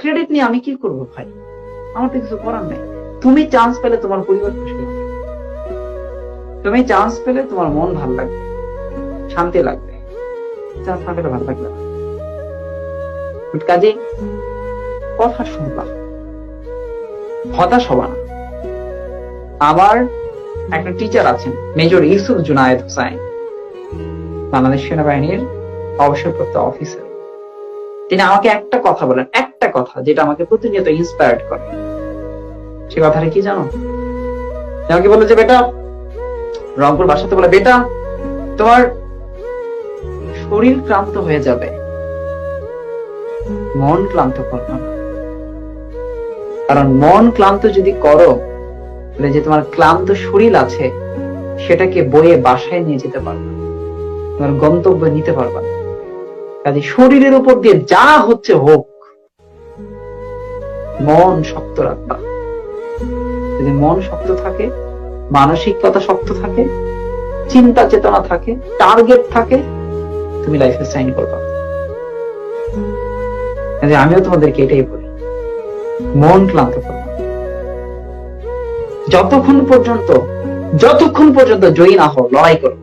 Credit নিয়ে আমি কি করব ভাই? আমার তো কিছু করার নেই। তুমি চান্স পেলে তোমার পরিবার খুশি হবে। তুমি চান্স পেলে তোমার মন ভালো লাগবে। শান্তি লাগবে। চান্স না পেলে ভালো লাগবে কাজে কথা শুনবা। হতাশ হবা না। আমার একটা টিচার আছেন, মেজর ইউসুফ জুনায়েদ হুসাইন। বাংলাদেশ সেনাবাহিনীর অবসরপ্রাপ্ত অফিসার তিনি আমাকে একটা কথা বলেন, একটা কথা যেটা আমাকে প্রতিনিয়ত ইন্সপায়ার্ড করে। সে কথাটা কি জানো? আমাকে বলে যে, বেটা, রংপুর বাসাতে বলে, বেটা, তোমার শরীর ক্লান্ত হয়ে যাবে। মন ক্লান্ত করবে কারণ মন ক্লান্ত যদি করো, তাহলে যে তোমার ক্লান্ত শরীর আছে, সেটাকে বয়ে বাসায় নিয়ে যেতে পারবে তোমার গন্তব্যে নিতে পারবে না। কাজে শরীরের উপর দিয়ে যা হচ্ছে হোক, মন শক্ত রাখবা। যদি মন শক্ত থাকে, মানসিকতা শক্ত থাকে, চিন্তা চেতনা থাকে টার্গেট থাকে, তুমি লাইফে সাইন করবা। আমিও তোমাদেরকে এটাই বলি, মন ক্লান্ত করবা। যতক্ষণ পর্যন্ত যতক্ষণ পর্যন্ত জয়ী না হও, লড়াই করো।